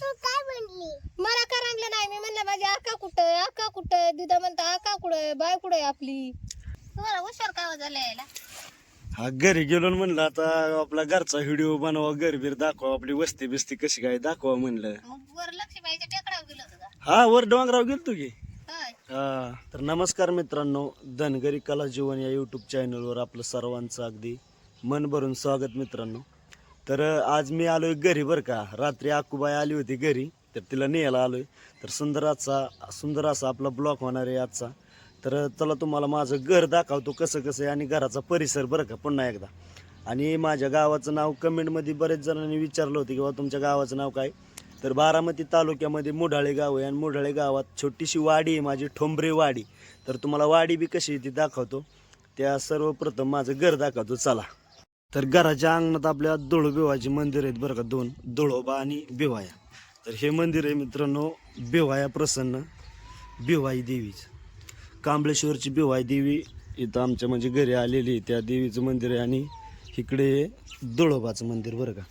तू काय म्हणली? मला करांगलं नाही. मी म्हणलं माझी आका कुठं आका कुठं दिदा म्हणता आका कुठं बाय कुठं आहे आपली? तुम्हाला हुशार काय झालं यायला? हा घरी गेलो न म्हणलं आता आपला घरचा व्हिडिओ बनवा घरबीर दाखवा आपली वस्ती बिस्ती कशी काय? दाखवा म्हणलं. मग वर लक्ष्मीबाईच्या टेकडावर गेलो होतं का? हा वर डोंगराव गेलतो की. होय. हा तर नमस्कार मित्रांनो धनगरी कला जीवन या यूट्यूब चॅनलवर आपलं सर्वांचं अगदी मन भरून स्वागत मित्रांनो. तर आज मी आलोय घरी बरं का. रात्री आकुबाई आली होती घरी तर तिला न्यायला आलोय. तर सुंदर आजचा सुंदर असा आपला ब्लॉक होणार आहे आजचा. तर चला तुम्हाला माझं घर दाखवतो कसं कसं आहे आणि घराचा परिसर बरं का पुन्हा एकदा. आणि माझ्या गावाचं नाव कमेंटमध्ये बरेच जणांनी विचारलं होतं की बाबा तुमच्या गावाचं नाव काय? तर बारामती तालुक्यामध्ये मुढाळे गाव आहे आणि मुढाळे गावात छोटीशी वाडी आहे माझी ठोंबरे वाडी. तर तुम्हाला वाडी बी कशी आहे ती दाखवतो. त्या सर्वप्रथम माझं घर दाखवतो. चला. तर घराच्या अंगणात आपल्या दोळोबिवाची मंदिर आहेत बरं का दोन. दोळोबा आणि बिवाया. तर हे मंदिर आहे मित्रांनो बिवाया प्रसन्न बिवाई देवीचं. कांबळेश्वरची बिवाई देवी इथं आमच्या म्हणजे घरी आलेली आहे. त्या देवीचं मंदिर आहे आणि इकडे दोळोबाचं मंदिर बरं का.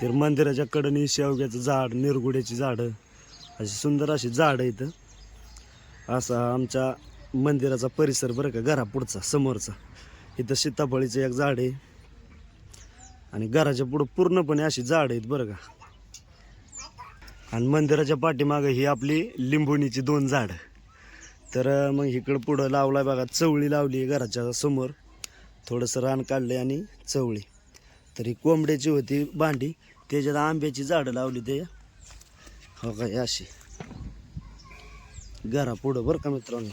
तर मंदिराच्या कडनी शेवग्याचं झाड निरगुड्याची झाडं अशी सुंदर अशी झाडं इथं असा आमच्या मंदिराचा परिसर बरं का घरापुढचा समोरचा. इथं सीताफळीचं एक झाड आहे. आणि घराच्या पुढं पूर्णपणे अशी झाड आहेत बरं का. आणि मंदिराच्या पाठीमागं ही आपली लिंबोणीची दोन झाडं. तर मग इकडं पुढं लावला बघा चवळी लावली आहे घराच्या समोर. थोडंसं रान काढलं आणि चवळी. तर ही कोंबड्याची होती भांडी. त्याच्यात आंब्याची झाडं लावली ते. हो काय अशी. घरा पुढं बरं का मित्रांनो.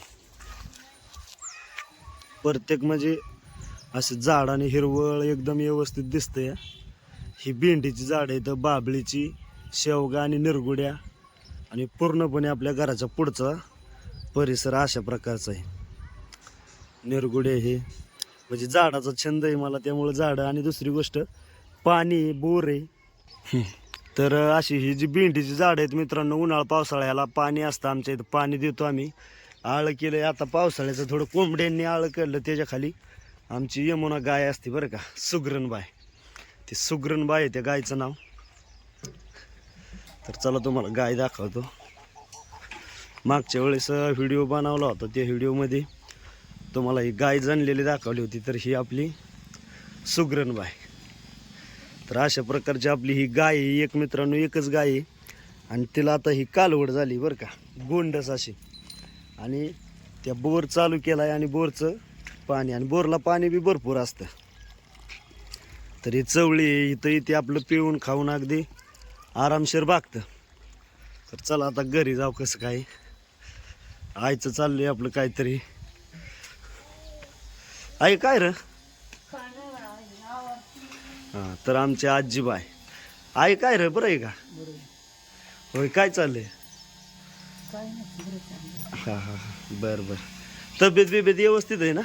प्रत्येक म्हणजे असं झाड आणि हिरवळ एकदम व्यवस्थित दिसतंय. ही भेंडीची झाड आहेत बाबळीची शेवगा आणि निरगुड्या. आणि पूर्णपणे आपल्या घराच्या पुढचा परिसर अशा प्रकारचा आहे. निरगुडे हे. म्हणजे झाडाचा छंद आहे मला त्यामुळं झाडं. आणि दुसरी गोष्ट पाणी बोर आहे. तर अशी ही जी भेंडीची झाडं आहेत मित्रांनो उन्हाळा पावसाळ्याला पाणी असतं आमच्या इथं. पाणी देतो आम्ही. आळं केलं आता पावसाळ्याचं थोडं कोंबड्यांनी आळं केलं त्याच्याखाली. आमची यमुना गाय असते बरं का सुगरणबाय ती सुगरणबाय आहे त्या गायचं नाव. तर चला तुम्हाला गाय दाखवतो. मागच्या वेळेस व्हिडिओ बनवला होता त्या व्हिडिओमध्ये तुम्हाला ही गाय जणलेली दाखवली होती तर ही आपली सुगरणबाय तर अशा प्रकारची आपली ही गाय आहे एक मित्रांनो एकच गाय आहे. आणि तिला आता ही कालवड झाली बरं का गोंडस अशी. आणि त्या बोर चालू केला आहे आणि बोरचं पाणी आणि बोरला पाणी बी भरपूर असतं. तर ही चवळी इथं इथे आपलं पिऊन खाऊन अगदी आरामशीर भागतं. तर चला आता घरी जाऊ कसं काय. आईचं चाललंय आपलं काहीतरी. आई काय र? हां तर आमची आजीबाय आई काय रे? बरं आहे का? होय काय चाललंय? हा हा हा. बर बर. तब्येत बिब्येत व्यवस्थित आहे ना?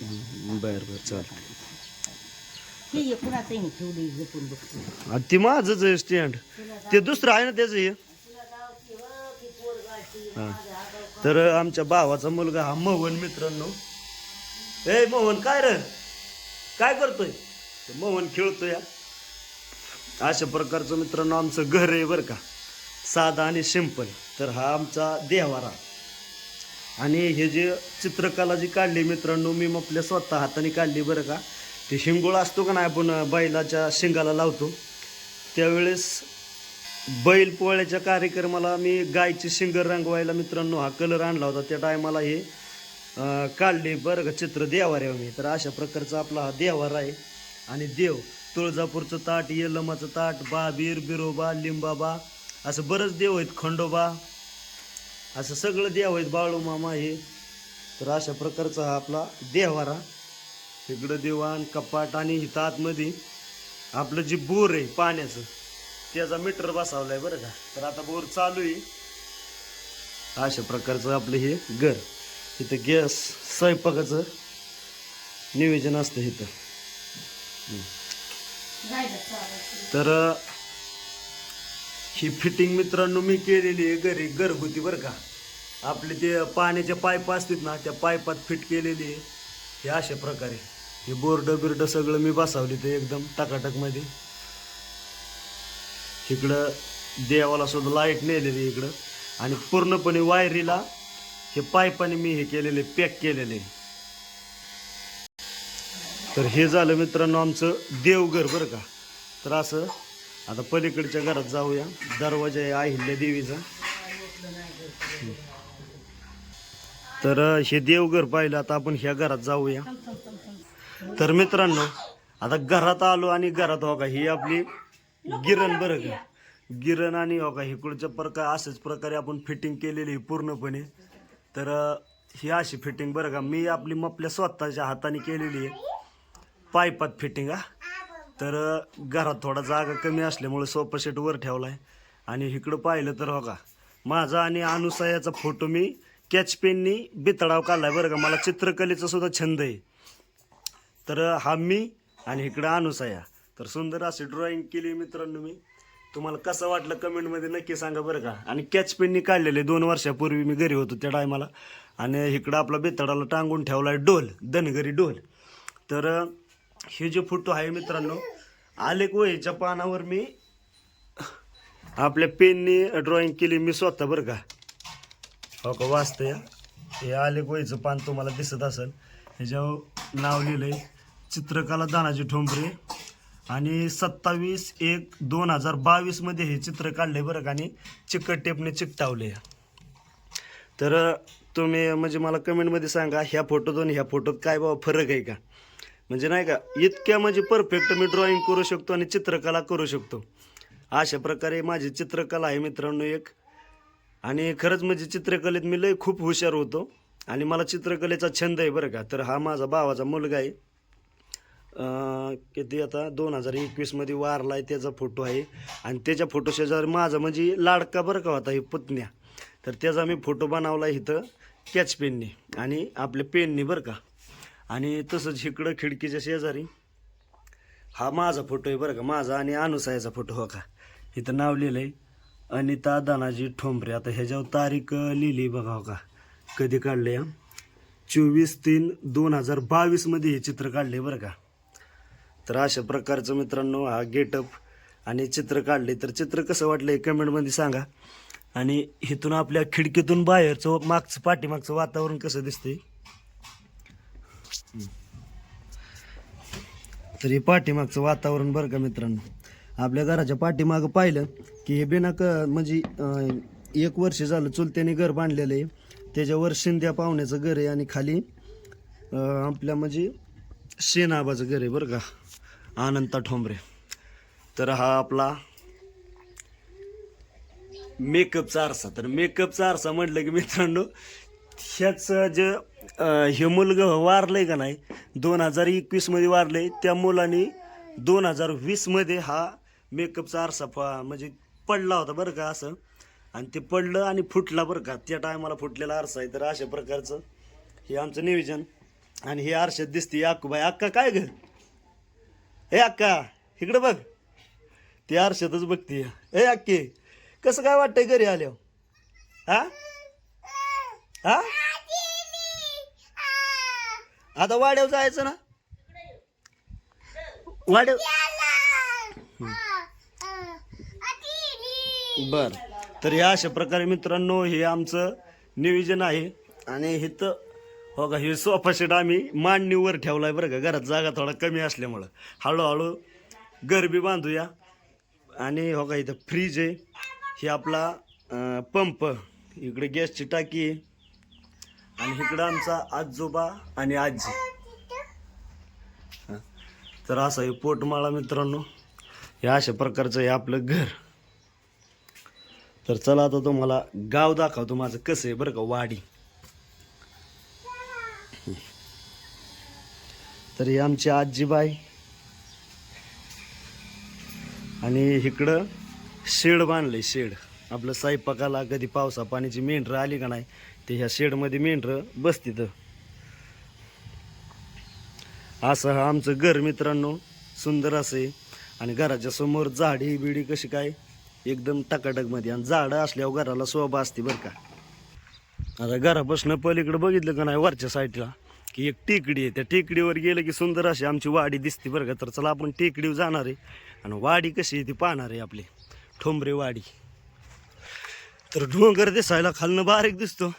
हम्म, बर बर चाल हे कुणाचंही नाही ठेवली जपून बघतो. आणि ती माझंच आहे स्टँड ते दुसरं आहे ना त्याचं हे? तर आमच्या भावाचा मुलगा हा मोहन मित्रांनो. ए मोहन काय रे? काय करतोय? मोहन खेळतोय. अशा प्रकारचं मित्रांनो आमचं घर आहे बरं का. साधा आणि सिंपल तर हा आमचा देवारा. आणि हे जे चित्रकला जी काढली मित्रांनो मी मग आपल्या स्वतः हाताने काढली बरं का. ते शिंगोळा असतो का नाही आपण बैलाच्या शिंगाला लावतो. त्यावेळेस बैल पोळ्याच्या कार्यक्रमाला मी गायची शिंग रंगवायला मित्रांनो हा कलर आणला होता. त्या टायमाला हे काढले बरं का चित्र देवाऱ्यावर मी. तर अशा प्रकारचा आपला हा देवार आहे. आणि देव तुळजापूरचं ताट येलमाचं ताट बाबीर बिरोबा लिंबाबा असं बरंच देव आहेत. खंडोबा असं सगळं देव आहेत बाळू मामा हे. तर अशा प्रकारचा हा आपला देवारा इकडं दिवाण कपाट आणि इथं आतमध्ये आपलं जे बोर आहे पाण्याचं त्याचा मीटर बसवलाय बरं का. तर आता बोर चालू आहे. अशा प्रकारचं आपलं हे घर. इथं गॅस स्वयंपाकाचं नियोजन असतं इथं. तर ही फिटिंग मित्रांनो मी केलेली आहे घरी घरगुती बरं का. आपले ते पाण्याच्या पाईप असतात ना त्या पाईपात फिट केलेली आहे. हे अशा प्रकारे. हे बोर्ड बिर्ड सगळं मी बसावली ते एकदम टकाटकमध्ये इकडं देवाला सुद्धा लाइट नेलेली इकडं. आणि पूर्णपणे वायरीला हे पाईपाने मी हे केलेले पॅक केलेले. तर हे झालं मित्रांनो आमचं देवघर बरं का. तर असं आता पलीकडच्या घरात जाऊया. दरवाजा आहे अहिल्या देवीचा. तर हे देवघर पाहिलं आता आपण ह्या घरात जाऊया. तर मित्रांनो आता घरात आलो आणि घरात हो का ही आपली गिरण बरं का. गिरण आणि हो का इकडच्या प्रकार अशाच प्रकारे आपण फिटिंग केलेली आहे पूर्णपणे. तर ही अशी फिटिंग बरं का मी आपली आपल्या स्वतःच्या हाताने केलेली आहे. पायपात फिटिंग हा. तर घरात थोडा जागा कमी असल्यामुळे सोफा सेट वर ठेवला आहे आणि इकडं पाहिलं तर हो का माझा आणि अनुसयाचा फोटो मी कॅच पेननी बितडाव काढलाय बरं का. मला चित्रकलेचा सुद्धा छंद आहे. तर हा मी आणि इकडं अनुसया. तर सुंदर अशी ड्रॉइंग केली मित्रांनो मी. तुम्हाला कसं वाटलं कमेंटमध्ये नक्की सांगा बरं का. आणि कॅच पेननी काढलेले दोन वर्षापूर्वी मी घरी होतो त्या टायमाला आणि इकडं आपला बेतडाला टांगून ठेवला आहे डोल धनगरी डोल. तर हे जे फोटो आहे मित्रांनो आलेख वहीच्या पानावर मी आपल्या पेनने ड्रॉइंग केली मी स्वतः बरं का. हो का या हे? आले वहीचं पान तुम्हाला दिसत असेल. ह्याच्यावर नाव लिहिलंय चित्रकला दानाजी ठोंबरे. आणि सत्तावीस एक दोन हजार बावीसमध्ये हे चित्र काढले बरं का आणि चिकट टेपने चिकटावले तर तुम्ही म्हणजे मला कमेंटमध्ये सांगा ह्या फोटोत आणि ह्या फोटोत काय बाबा फरक आहे का? म्हणजे नाही का इतक्या म्हणजे परफेक्ट मी ड्रॉइंग करू शकतो आणि चित्रकला करू शकतो. अशा प्रकारे माझी चित्रकला आहे मित्रांनो एक. आणि खरंच म्हणजे चित्रकलेत मी लय खूप हुशार होतो. आणि मला चित्रकलेचा छंद आहे बरं का. तर हा माझा भावाचा मुलगा आहे. किती आता? दोन हजार एकवीसमध्ये वारला आहे त्याचा फोटो आहे. आणि त्याच्या फोटो शेजारी माझा म्हणजे लाडका बरं का होता हे पुतण्या. तर त्याचा मी फोटो बनवला इथं कॅच पेनने. आणि आपल्या पेनने बरं का आणि तसंच इकडं खिडकीच्या शेजारी. हा माझा फोटो आहे बरं का माझा आणि अनुसायाचा फोटो हो का? इथं नाव लिहिलं आहे अनिता दानाजी ठोंबरे. आता ह्याच्यावर तारीख लिहिली बघा हो का? कधी काढले चोवीस तीन दोन हजार बावीसमध्ये हे चित्र काढले बरं का? तर अशा प्रकारचं मित्रांनो हा गेटअप आणि चित्र काढले तर चित्र कसं वाटलं हे कमेंटमध्ये सांगा. आणि इथून आपल्या खिडकीतून बाहेरचं मागचं पाठीमागचं वातावरण कसं दिसतंय? तरी पाठीमागचं वातावरण बरं का मित्रांनो? आपल्या घराच्या पाठीमागं पाहिलं की हे बिना क म्हणजे एक वर्ष झालं चुलत्याने घर बांधलेलं आहे. त्याच्यावर शिंद्या पाहुण्याचं घर आहे आणि खाली आपल्या म्हणजे शेनाबाचं घर आहे बरं का? आनंदा ठोंबरे. तर हा आपला मेकअपचा आरसा तर मेकअपचा आरसा म्हटलं की मित्रांनो ह्याचं जे हे मुलगं आहे का नाही? दोन हजार एकवीसमध्ये वारलंय. त्या मुलाने दोन हजार वीसमध्ये हा मेकअपचा आरसा फ- म्हणजे पडला होता बरं का असं. आणि ते पडलं आणि फुटला बरं का. त्या टायमाला फुटलेला आरसा आहे. तर अशा प्रकारचं हे आमचं नियोजन. आणि हे आरशात दिसते अक्कूबाई अक्का काय ग? हे अक्का इकडं बघ. ते आरशातच बघते. ए अक्के कसं काय वाटतंय घरी आल्या हा? हा? आता वाड्यावर जायचं ना? वाड्याव बर. तर या अशा प्रकारे मित्रांनो हे आमचं नियोजन आहे. आणि इथं हो का हे सोफा सेट आम्ही मांडणीवर ठेवलाय बरं का. घरात जागा थोडा कमी असल्यामुळं. हळूहळू गरबी बांधूया. आणि हो का इथं फ्रीज आहे. हे आपला पंप इकडे गॅसची टाकी आहे. आणि इकडं आमचा आजोबा आणि आजी. तर असं आहे पोटमाळा मित्रांनो. हे अशा प्रकारचं आहे आपलं घर. तर चला आता तुम्हाला गाव दाखवतो माझं कसं आहे बरं का वाडी. तर हे आमची आजीबाई. आणि इकडं शेड बांधलंय शेड. आपलं स्वयंपाकाला कधी पावसा पाण्याची मेंढरं आली का नाही ते ह्या शेडमध्ये मेंढरं बसतीत. असं हा आमचं घर मित्रांनो सुंदर असं. आहे आणि घराच्या समोर झाडी बिडी कशी काय? एकदम टकाटकमध्ये. आणि झाडं असल्यावर घराला शोभा असते बरं का. आता घरापासून पलीकडे बघितलं का नाही वरच्या साईडला? की एक टेकडी आहे. त्या टेकडीवर गेलं की सुंदर अशी आमची वाडी दिसते बरं का. तर चला आपण टेकडीवर जाणार आहे. आणि वाडी कशी आहे ती पाहणार आहे आपली. ठोंबरे वाडी. तर डोंगर दिसायला खालनं बारीक दिसतो.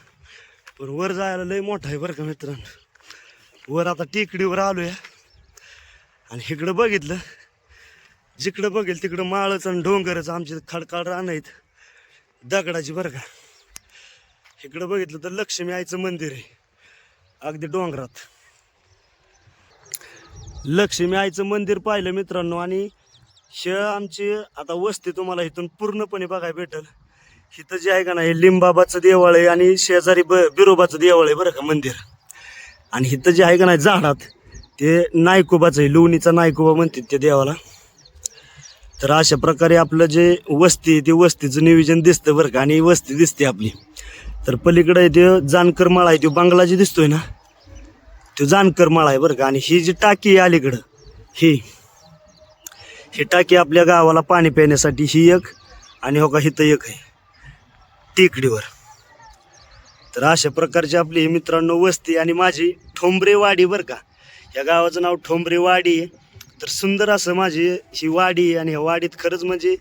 पण वर जायला लय मोठा आहे बरं का मित्रांनो. वर आता टेकडीवर आलोया. आणि इकडं बघितलं जिकडं बघेल तिकडं माळच आणि डोंगरच आमचे खडकाळ रान आहेत. दगडाची बरं का. इकडं बघितलं तर लक्ष्मी आईचं मंदिर आहे. अगदी डोंगरात. लक्ष्मी आईचं मंदिर पाहिलं मित्रांनो आणि श आमची आता वस्ती तुम्हाला इथून पूर्णपणे बघायला भेटल. इथं जे आहे का नाही लिंबाबाचं देवळ आहे आणि शेजारी ब बिरोबाचं देवळ आहे बरं का मंदिर. आणि इथं जे आहे का नाही झाडात ते नायकोबाचं आहे लोणीचा नायकोबा म्हणतात त्या देवाला. तर अशा प्रकारे आपलं जे वस्ती आहे ते वस्तीचं नियोजन दिसतं बरं का आणि वस्ती दिसते आपली. तर पलीकडे ते जानकर माळा आहे तो बंगला जे दिसतोय ना तो जानकर माळा आहे बरं का आणि ही जी टाकी आहे अलीकडं ही ही टाकी आपल्या गावाला पाणी पिण्यासाठी ही एक आणि हो का हिथं एक आहे. टेकडीवर. तर अशा प्रकारची आपली ही मित्रांनो वस्ती आणि माझी ठोंबरे वाडी बरं का. या गावाचं नाव ठोंबरे वाडी आहे. तर सुंदर असं माझी ही वाडी आणि ह्या वाडीत खरंच म्हणजे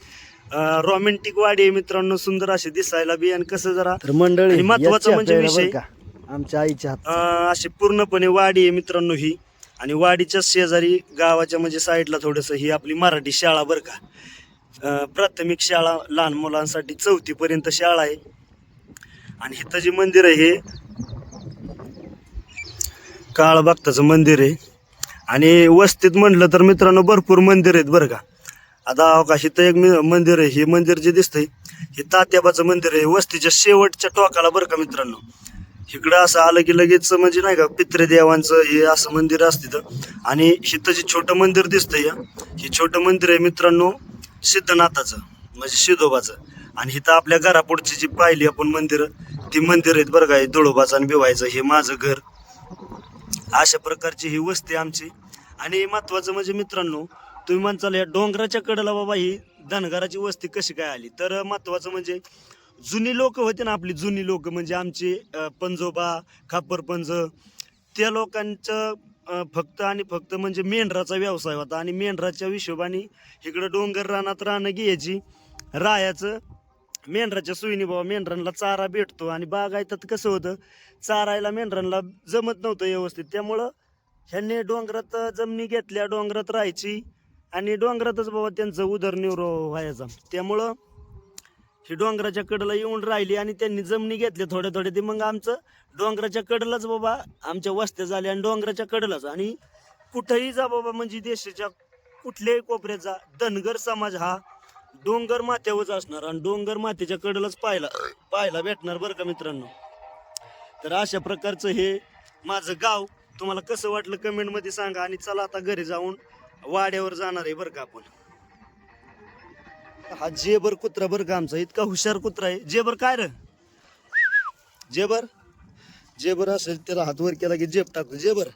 रोमॅन्टिक वाडी आहे मित्रांनो. सुंदर अशी दिसायला बी आणि कसं जरा तर मंडळी महत्वाचं म्हणजे विषय- आमच्या आईच्या अशी पूर्णपणे वाडी आहे मित्रांनो ही. आणि वाडीच्या शेजारी गावाच्या म्हणजे साईडला थोडंसं ही आपली मराठी शाळा बरं का. प्राथमिक शाळा लहान मुलांसाठी चौथीपर्यंत शाळा आहे. आणि इथं जे मंदिर आहे हे काळ भक्ताचं मंदिर आहे. आणि वस्तीत म्हटलं तर मित्रांनो भरपूर मंदिर आहेत बरं का. आता अवकाश इथं एक मंदिर आहे हे मंदिर जे दिसतंय हे तात्याबाचं मंदिर आहे. वस्तीच्या शेवटच्या टोकाला बरं का मित्रांनो. इकडं असं आलं की लगेच म्हणजे नाही का पितृदेवांचं हे असं मंदिर असतं तिथं आणि इथं जे छोटं मंदिर दिसतंय हे छोटं मंदिर आहे मित्रांनो सिद्धनाथाचं म्हणजे शिदोबाचं. आणि इथं आपल्या घरापुढची जी पाहिली आपण मंदिरं ती मंदिर आहेत बरं का दुळोबाचं आणि बिवायचं हे माझं घर. अशा प्रकारची ही वस्ती आमची. आणि महत्वाचं म्हणजे मित्रांनो तुम्ही म्हणचाल या डोंगराच्या कडेला बाबा ही धनगराची वस्ती कशी काय आली? तर महत्वाचं म्हणजे जुनी लोक होते ना आपली जुनी लोक म्हणजे आमचे अं, पंजोबा खापरपंज त्या लोकांचं फक्त आणि फक्त म्हणजे मेंढराचा व्यवसाय होता. आणि मेंढराच्या हिशोबाने इकडं डोंगर रानात रानं घ्यायची. रायाचं मेंढराच्या सोयीने बाबा मेंढरांना चारा भेटतो. आणि बागायतात कसं होतं चारायला मेंढरांना जमत नव्हतं व्यवस्थित. त्यामुळं ह्यांनी डोंगरात जमिनी घेतल्या डोंगरात राहायची. आणि डोंगरातच बाबा त्यांचं उदरनिर्वाह व्हायचा. त्यामुळं ही डोंगराच्या कडेला येऊन राहिली आणि त्यांनी जमिनी घेतल्या थोड्या थोड्या ते. मग आमचं डोंगराच्या कडेलाच बाबा आमच्या वस्त्या झाल्या आणि डोंगराच्या कडेलाच. आणि कुठंही जा बाबा म्हणजे देशाच्या कुठल्याही कोपऱ्यात जा. धनगर समाज हा डोंगर माथ्यावरच असणार आणि डोंगर माथ्याच्या कडेलाच पाहायला पाहायला भेटणार बरं का मित्रांनो? तर अशा प्रकारचं हे माझं गाव. तुम्हाला कसं वाटलं कमेंटमध्ये सांगा आणि चला आता घरी जाऊन वाड्यावर जाणार आहे बरं का आपण. हा जेबर कुत्रा बरं का आमचा? इतका हुशार कुत्रा आहे. जेबर काय रे? जेबर? जेबर असेल त्याला हात वर केला की जेब टाकतो. जेबर?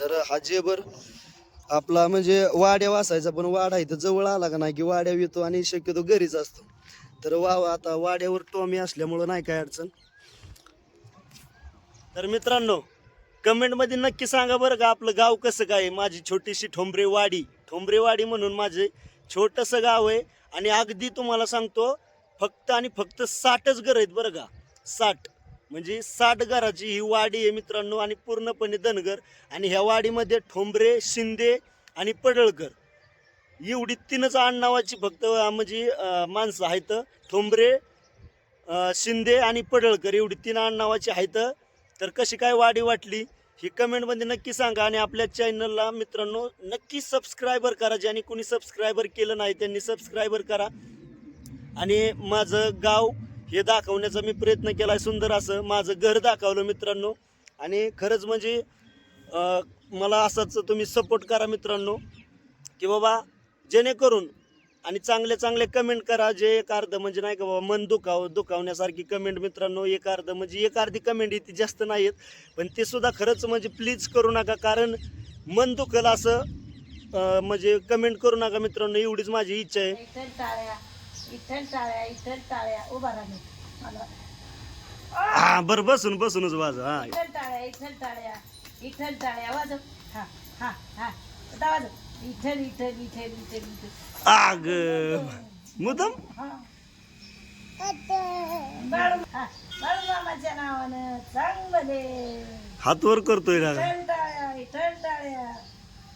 तर हा जेबर आपला म्हणजे वाड्या वासायचा पण वाडा इथं जवळ आला का नाही की वाड्या येतो आणि शक्यतो घरीच असतो. तर वा आता वाड्यावर टॉमी असल्यामुळं नाही काय अडचण. तर मित्रांनो कमेंटमध्ये नक्की सांगा बरं का आपलं गाव कसं काय माझी छोटीशी ठोंबरे वाडी. ठोंबरेवाडी म्हणून माझे छोटंसं गाव आहे. आणि अगदी तुम्हाला सांगतो फक्त आणि फक्त साठच घर आहेत बरं का. साठ. म्हणजे साठ घराची ही वाडी आहे मित्रांनो आणि पूर्णपणे धनगर. आणि ह्या वाडीमध्ये ठोंबरे शिंदे आणि पडळकर. एवढी तीनच आडनावाची फक्त म्हणजे माणसं आहेत. ठोंबरे शिंदे आणि पडळकर एवढी तीन आडनावाची आहेत. तर कशी काय वाडी वाटली? ही कमेंटमध्ये नक्की सांगा आणि आपल्या चॅनलला मित्रांनो नक्की सबस्क्रायबर करा. ज्यांनी कोणी सबस्क्रायबर केलं नाही त्यांनी सबस्क्रायबर करा. आणि माझं गाव हे दाखवण्याचा मी प्रयत्न केला आहे सुंदर असं. माझं घर दाखवलं मित्रांनो. आणि खरंच म्हणजे मला असंच तुम्ही सपोर्ट करा मित्रांनो की बाबा जेणेकरून आणि चांगले चांगले कमेंट करा. जे एक अर्ध म्हणजे नाही का बाबा मन दुखाव दुखावण्यासारखी कमेंट मित्रांनो एक अर्ध म्हणजे एक अर्धी कमेंट येते जास्त नाही आहेत पण ते सुद्धा खरंच म्हणजे प्लीज करू नका कारण मन दुखल असं म्हणजे कमेंट करू नका मित्रांनो एवढीच माझी इच्छा आहे. इथं टाळ्या इथं टाळ्या इथं टाळ्या. उभा राहा मला हा बरं बसून बसूनच वाजव. हा. इथल टाळ्या इथल टाळ्या वाजव. हा हा हा. आता वाजव. इथल इथल इथल इथल इथल आग. मुदम? नावानं चांगलं हात वर करतोय ना टाळ्या टाळ्या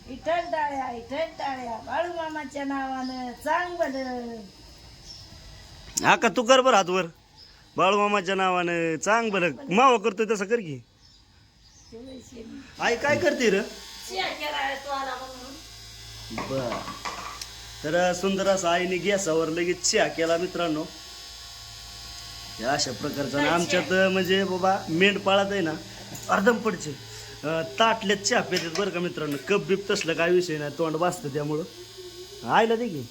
इथल टाळ्या इथल टाळ्या बाळू मामाच्या नावानं चांगलं आका तू कर बरं हात वर बाळूमामाच्या नावानं चांग बरं. मावा करतोय तसं कर की. आई काय करते र? बर. तर सुंदर असं आईने गॅसावर लगेच चहा केला मित्रांनो. हे अशा प्रकारचा आमच्यात म्हणजे बाबा मेंढपाळात आहे ना अर्धम पडचे. ताटल्यात चहा पेतात बरं का मित्रांनो. कप बिप तसलं काय विषय नाही तोंड वाचतं त्यामुळं. आईला दे की.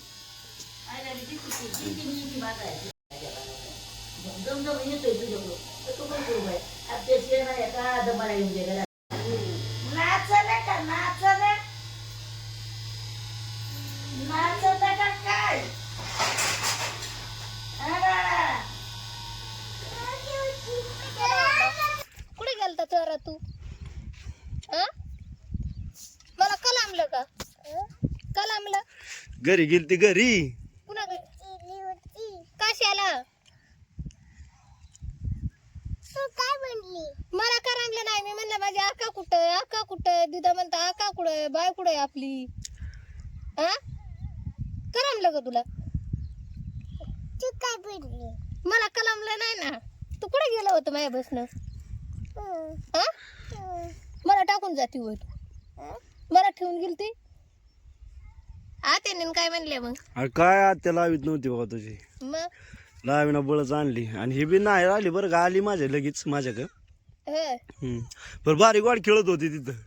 नाचले का नाचले नाचले का काय अरे कुठे गेलता चोरा तू? हा मला कलामलं का? कलामलं? घरी गेली ती घरी पुन्हा कशाला काय म्हणली मला करामलं नाही मी म्हणलं माझी आका कुठं आहे आका कुठं आहे दिदा म्हणता आका कुठं आहे बाय कुठं आहे आपली हा करामलं का तुला तू काय म्हणली मला कलामलं नाही ना तू कुठे गेला होतं माझ्या बसनं हा मला टाकून जाती वर मला ठेवून गेली ती आत्याने काय म्हणले मग? अरे काय आत्या लावीत नव्हती बाबा तुझी. मग? लावीना बळच आणली. आणि ही बी नाही आली बरं का आली माझ्या लगेच माझ्याकडं. हम्म. पण बारीक वाट खेळत होती तिथं.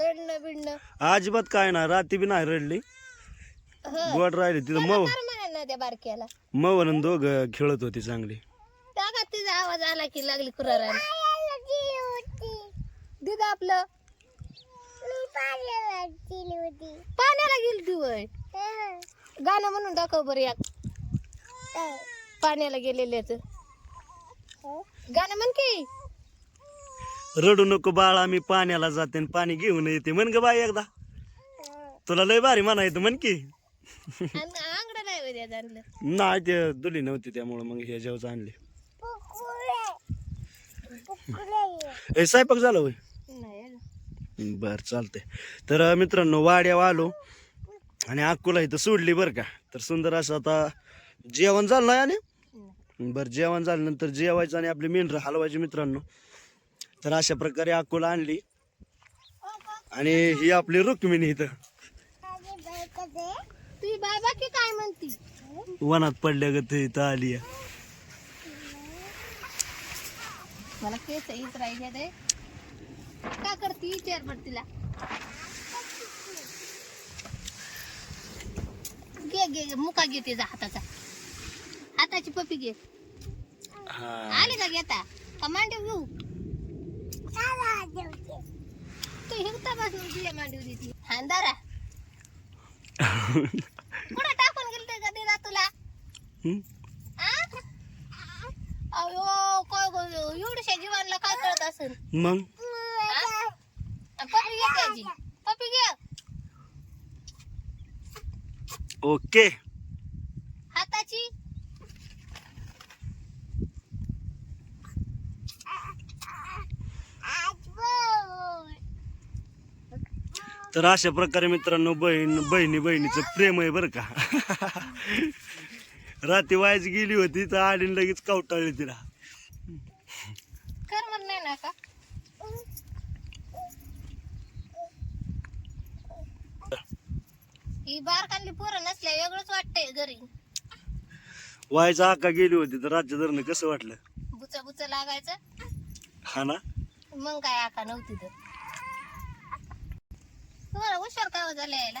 रडणं बिडणं. अजिबात काय नाही राती बी नाही रडली. गोड राहिली तिथं मव कर म्हणा ना त्या बारक्याला. मवन आणि दोघं खेळत होती चांगली. टाका तिचा आवाज आला की लागली कुरारायला दिदा आपलं. पाण्याला गेली ती वय. गाणं म्हणून दाखव बरं या पाण्याला गेलेल्याच गाणं म्हण की. रडू नको बाळा मी पाण्याला जाते आणि पाणी घेऊन येते. म्हण ग बाई एकदा. तुला लय भारी म्हणायचं म्हण की. आंगड नाही ते दुली नव्हती त्यामुळं मग हे जेवच आणले. ए स्वयंपाक झालं होय बर चालतंय. तर मित्रांनो वाड्या आलो आणि अक्कूला इथं सोडली बरं का. तर सुंदर असं आता जेवण झालं नाही आणि? बरं जेवण झाल्यानंतर जेवायचं आणि आपली मेंढरं हलवायची मित्रांनो. तर अशा प्रकारे अक्कूला आणली आणि ही आपली रुक्मिणी इथं. वनात पडल्या बाकी काय म्हणती वनात इथं आली मला केस येत राहिले का करती? विचार पड तिला. घे घे मुका घे तिचा हाताचा. हाताची पपी घे. हा. आली का घेता का मांडीव घेऊ? तू. हिवता बसून तुझ्या मांडीव देती हांदारा कुठं टाकून गेलते का दिला तुला? अयो काय गं, एवढ्याशा जीवांना काय कळत असेल? मग पपी घे त्याची पपी घे ओके. हाताची. तर अशा प्रकारे मित्रांनो बहीण बहिणी बहिणीचं प्रेम आहे बरं का. रात्री वायच गेली होती तर आणि लगेच कवटाळली तिला. कर ना का? ही बारकांनी पोरं नसल्या वेगळंच वाटतंय घरी. वायचा आका गेली होती तर राज्य धरणं कसं वाटलं? बुचा बुचा लागायचं. हा ना? मग काय आका नव्हती तर. तुम्हाला हुशार काय झालं यायला?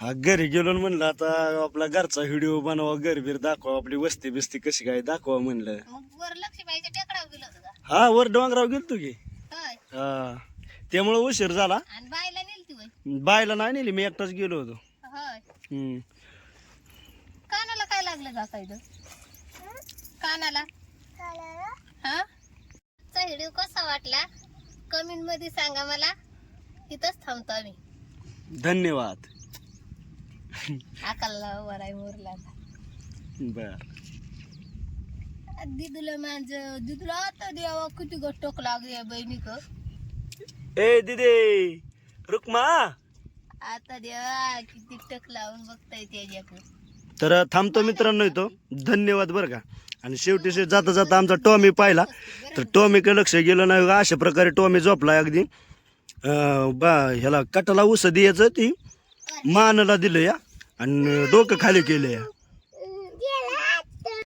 हा घरी गेलो न म्हणलं आता आपला घरचा व्हिडिओ बनवा घरबीर दाखवा आपली वस्ती बिस्ती कशी काय दाखवा म्हणलं. मग वर लक्ष्मीबाईच्या टेकडावर गेलो होतं का? हा वर डोंगराव गेलतो की. होय. हा त्यामुळं उशीर झाला. आणि बाईला नेलती होय? बायला नाही नेली मी एकटाच गेलो होतो. कानाला काय लागलं का काय कानाला? हा? व्हिडिओ कसा वाटला? कमेंटमध्ये सांगा मला. इथंच थांबतो आम्ही. धन्यवाद. आकाला वराय मोरला बर. दिदूला माझं दिदूला आता द्यावा किती गोष्ट लागली बहिणी क ए दिदे रुक्मा! आता देवा किती टक लावून बघताय त्याच्याकडे तर थांबतो मित्रांनो येतो धन्यवाद बरं का. आणि शेवटी शे- जाता जाता आमचा टॉमी पाहिला. तर टॉमीकडे लक्ष गेलं नाही बघा. अशा प्रकारे टॉमी झोपला अगदी. अं, बा ह्याला कटाला उस द्यायचं ती. मानला दिलं या. आणि डोकं खाली केलं या.